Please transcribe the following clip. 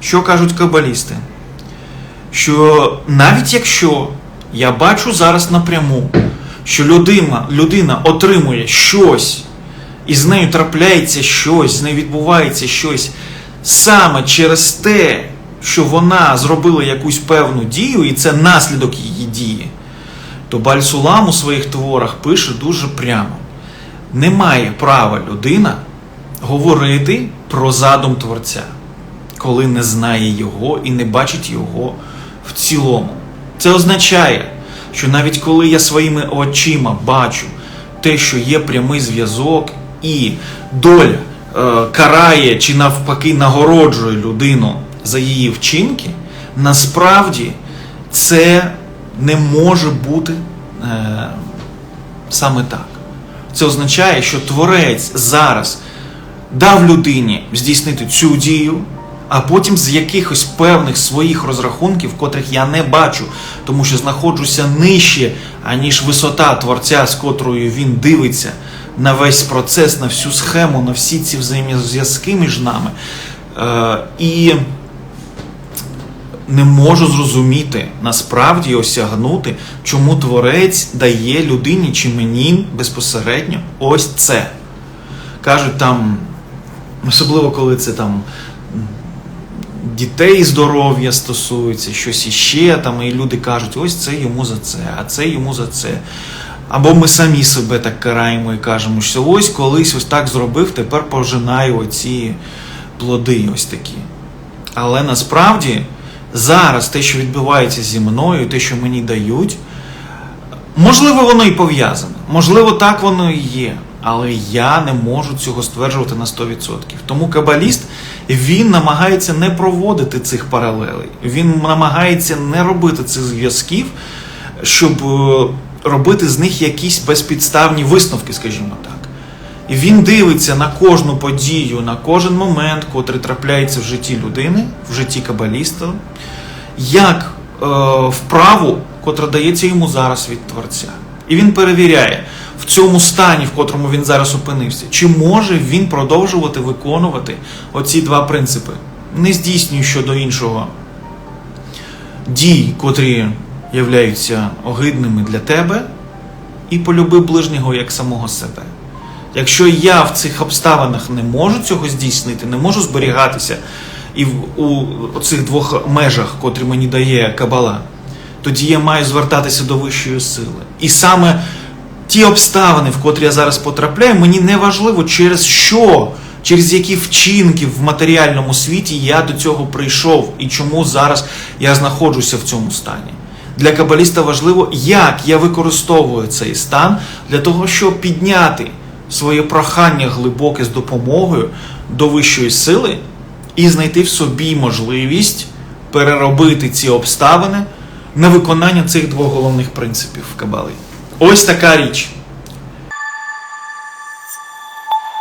що кажуть кабалісти? Що навіть якщо я бачу зараз напряму, що людина, людина отримує щось, і з нею трапляється щось, з нею відбувається щось саме через те, що вона зробила якусь певну дію, і це наслідок її дії, то Бальсулам у своїх творах пише дуже прямо: не має права людина говорити про задум Творця, коли не знає його і не бачить його в цілому. Це означає, що навіть коли я своїми очима бачу те, що є прямий зв'язок, і доля е, карає чи навпаки нагороджує людину за її вчинки, насправді це не може бути е, саме так. Це означає, що творець зараз дав людині здійснити цю дію, а потім з якихось певних своїх розрахунків, котрих я не бачу, тому що знаходжуся нижче, аніж висота творця, з котрою він дивиться на весь процес, на всю схему, на всі ці взаємозв'язки між нами. Е, і не можу зрозуміти, насправді осягнути, чому творець дає людині чи мені безпосередньо ось це. Кажуть там, особливо коли це там дітей здоров'я стосується, щось іще, там, і люди кажуть, ось це йому за це, а це йому за це. Або ми самі себе так караємо і кажемо, що ось колись ось так зробив, тепер пожинаю оці плоди ось такі. Але насправді зараз те, що відбувається зі мною, те, що мені дають, можливо, воно і пов'язане. Можливо, так воно і є. Але я не можу цього стверджувати на 100%. Тому кабаліст він намагається не проводити цих паралелей. Він намагається не робити цих зв'язків, щоб е, робити з них якісь безпідставні висновки, скажімо так. І він дивиться на кожну подію, на кожен момент, котрий трапляється в житті людини, в житті кабаліста, як е, вправу, котра дається йому зараз від Творця. І він перевіряє в цьому стані, в котрому він зараз опинився, чи може він продовжувати виконувати оці два принципи. Не здійснюй щодо іншого дій, котрі являються огидними для тебе, і полюби ближнього як самого себе. Якщо я в цих обставинах не можу цього здійснити, не можу зберігатися і в у цих двох межах, котрі мені дає Кабала, тоді я маю звертатися до вищої сили. І саме ті обставини, в котрі я зараз потрапляю, мені не важливо, через що, через які вчинки в матеріальному світі я до цього прийшов і чому зараз я знаходжуся в цьому стані. Для кабаліста важливо, як я використовую цей стан для того, щоб підняти своє прохання глибоке з допомогою до вищої сили і знайти в собі можливість переробити ці обставини на виконання цих двох головних принципів Кабали. Oyster tá Carite.